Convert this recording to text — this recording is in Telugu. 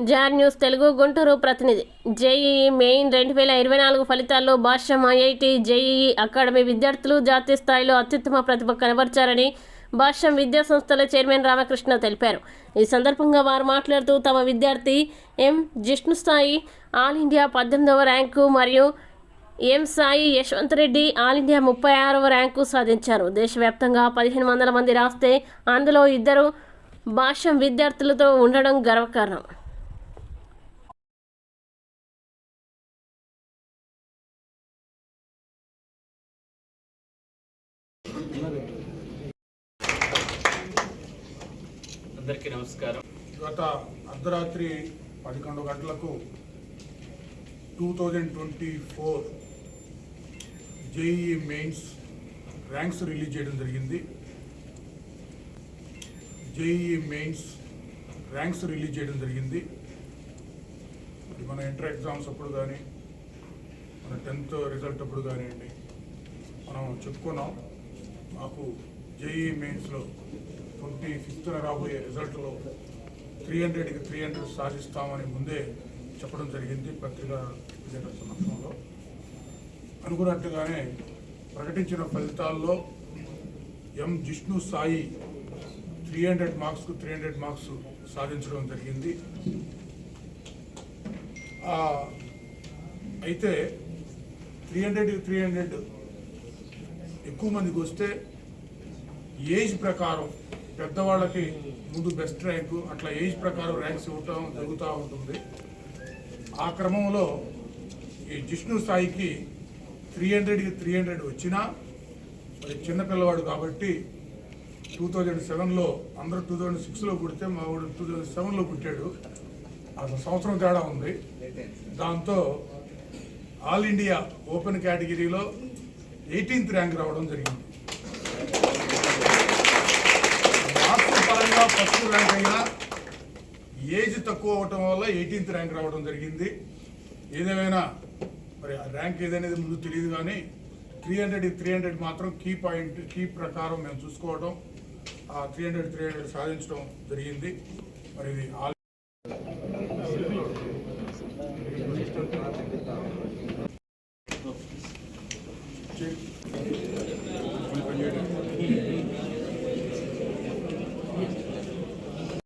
జార్ న్యూస్ తెలుగు గుంటూరు ప్రతినిధి. జేఈఈ మెయిన్ రెండు వేల ఇరవై నాలుగు ఫలితాల్లో భాష్యం ఐఐటి జేఈఈ అకాడమీ విద్యార్థులు జాతీయ స్థాయిలో అత్యుత్తమ ప్రతిభ కనబర్చారని భాష్యం విద్యా సంస్థల చైర్మన్ రామకృష్ణ తెలిపారు. ఈ సందర్భంగా వారు మాట్లాడుతూ తమ విద్యార్థి ఎం జిష్ణు స్థాయి ఆల్ ఇండియా పద్దెనిమిదవ ర్యాంకు మరియు M Sai Yashwant Reddy all India ముప్పై ఆరవ ర్యాంకు సాధించారు. దేశవ్యాప్తంగా పదిహేను వందల మంది రాస్తే అందులో ఇద్దరు భాష్యం విద్యార్థులతో ఉండడం గర్వకారణం. అందరికీ నమస్కారం. గత అర్ధరాత్రి పదకొండు గంటలకు two thousand twenty four JEE mains ranks release చేయడం జరిగింది. జేఈ మెయిన్స్ ర్యాంక్స్ రిలీజ్ చేయడం జరిగింది. ఇది మన ఇంటర్ ఎగ్జామ్స్ అప్పుడు కానీ మన టెన్త్ రిజల్ట్ అప్పుడు కానివ్వండి మనం చెప్పుకున్నాం. జేఈ మెయిన్స్లో ట్వంటీ ఫిఫ్త్న రాబోయే రిజల్ట్లో త్రీ హండ్రెడ్కి త్రీ హండ్రెడ్ సాధిస్తామని ముందే చెప్పడం జరిగింది పత్రికా విలేకరుల సమక్షంలో అనుకున్నట్టుగానే ప్రకటించిన ఫలితాల్లో M Jishnu Sai three hundred మార్క్స్కు three hundred marks సాధించడం జరిగింది. అయితే త్రీ హండ్రెడ్ త్రీ హండ్రెడ్ ఎక్కువ మందికి వస్తే ఏజ్ ప్రకారం పెద్దవాళ్ళకి ముందు బెస్ట్ ర్యాంకు అట్లా ఏజ్ ప్రకారం ర్యాంక్స్ ఇవ్వటం జరుగుతూ ఉంటుంది. ఆ క్రమంలో ఈ జిష్ణు స్థాయికి త్రీ హండ్రెడ్కి త్రీ హండ్రెడ్ వచ్చినా మరి చిన్నపిల్లవాడు కాబట్టి టూ థౌజండ్ సెవెన్లో అందరూ టూ థౌజండ్ సిక్స్లో పుడితే మా వాడు టూ థౌజండ్ సెవెన్లో పుట్టాడు. అసలు సంవత్సరం తేడా ఉంది. దాంతో ఆల్ ఇండియా ఓపెన్ కేటగిరీలో ఎయిటీన్త్ ర్యాంక్ రావడం జరిగింది. ఫస్ట్ ర్యాంక్ అయినా ఏజ్ తక్కువ అవటం వల్ల ఎయిటీన్త్ ర్యాంక్ రావడం జరిగింది ఏదేమైనా మరి ర్యాంక్ ఏదనేది ముందు తెలియదు కానీ త్రీ హండ్రెడ్ త్రీ హండ్రెడ్ మాత్రం కీ పాయింట్ కీ ప్రకారం మేము చూసుకోవటం ఆ త్రీ హండ్రెడ్ త్రీ హండ్రెడ్ సాధించడం జరిగింది మరి ఇది ఆల్ Thank.